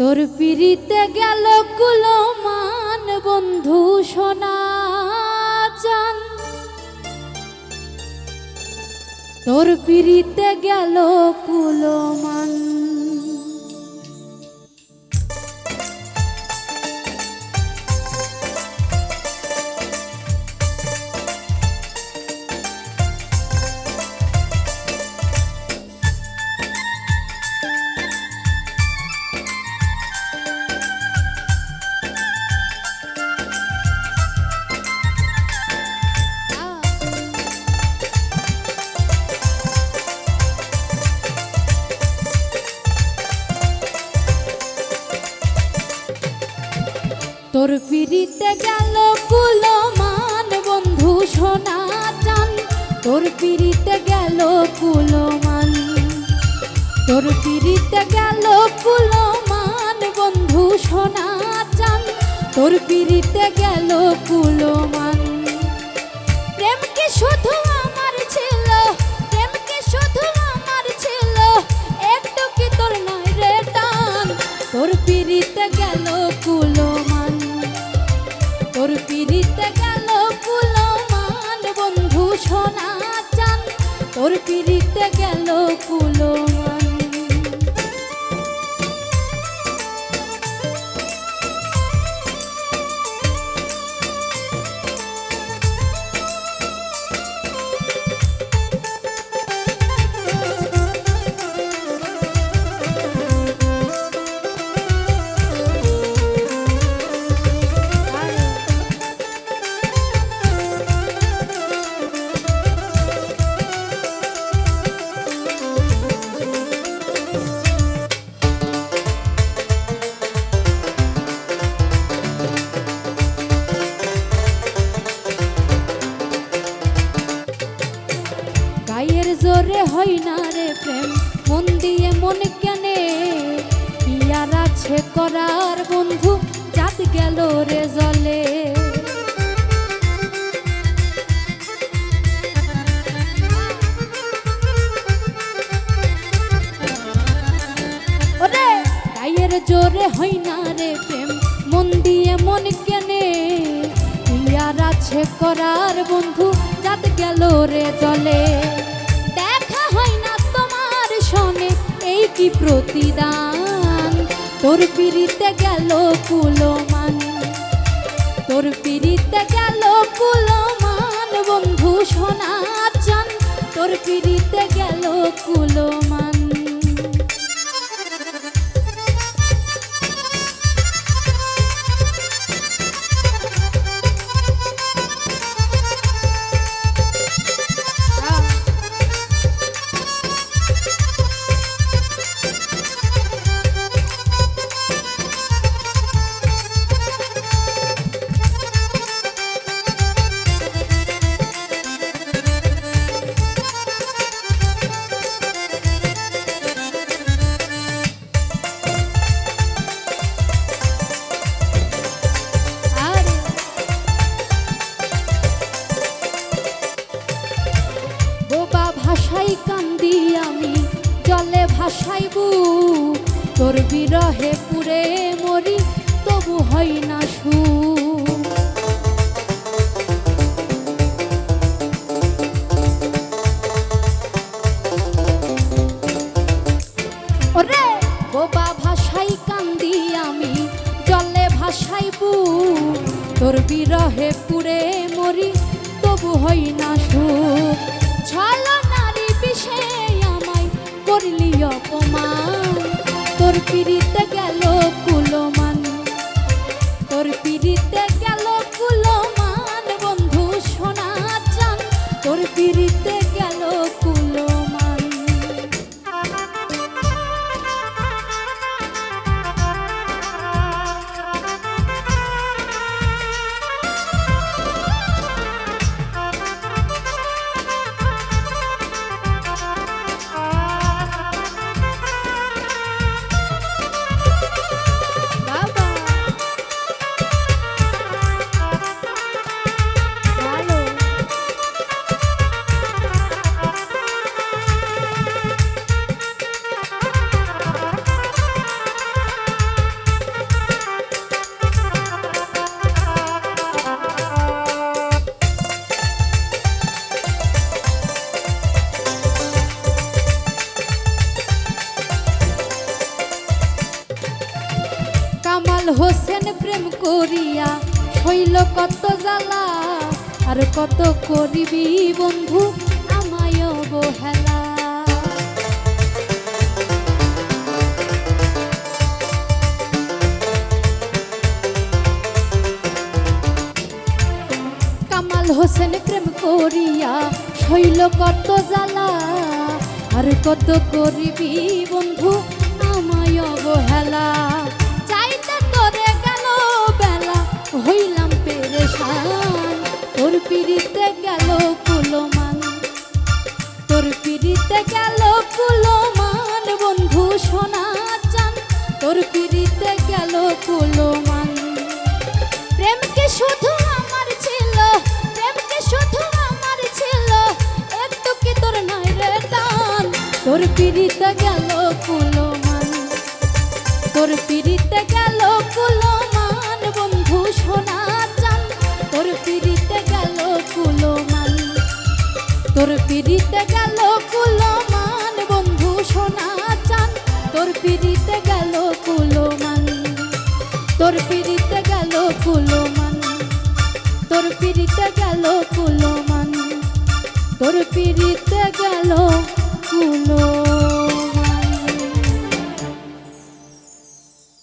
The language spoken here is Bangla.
তোর পিড়িতে গেল কুলমান বন্ধু সোনা চান তোর পিড়িতে গেল কুলমান তোর পিড়িতে গেল কুলমান, বন্ধু সোনা চান। তোর পিড়িতে গেল কুলমান। তোর পিড়িতে গেল কুলমান, বন্ধু সোনা চান। তোর পিড়িতে গেল কুলমান। প্রেম কি শুধু আমার ছিল? প্রেম কি শুধু জোরে হয় না রে প্রেম। মন দিয়ে মন কেনে, ইয়ার আছে করার বন্ধু জাত গেল রে জলে। জোরে হয় না রে প্রেম। মন দিয়ে মন কেনে, ইয়ার আছে করার বন্ধু জাত গেল রে জলে। প্রতিদান। তোর পিড়িতে গেল কুলমান। তোর পিড়িতে গেল কুলমান, বন্ধু সোনা চান তোর পিড়িতে গেল কুলমান। ভাসাইব তোর বিরহে পুরে মরি, তবু হয় না সু ওরে, বোবা ভাষাই কান্দি আমি, জলে ভাসাইব, তোর বিরহে পুরে মরি, তবু হই না সুখ ছল নারী আমায় করলি অপমান? তোর পিড়িতে গেল কুলমান। তোর পিড়িতে হোসেন প্রেম করিয়া হইল কত জ্বালা, আর কত করিবি বন্ধু আমায় অবহেলা। কামাল হোসেন প্রেম করিয়া হইল কত জ্বালা, আর কত করিবি বন্ধু আমায় অবহেলা। পিড়িতে গেল কুলমান তোর পিড়িতে গেল কুলমান বন্ধু সোনা চান তোর পিড়িতে গেল কুলমান প্রেম কি শুধু আমার ছিল প্রেম কি শুধু আমার ছিল। একটু কি তোর নয় রে টান? তোর পিড়িতে গেল কুলমান তোর পিড়িতে গেল কুলমান বন্ধু সোনা চান তোর পিড়িতে পিড়িতে গেল কুলমান। বন্ধু সোনা চান তোর পিড়িতে গেল কুলমান। তোর পিড়িতে গেল কুলমান। তোর পিড়িতে গেল কুলমান। তোর পিড়িতে গেল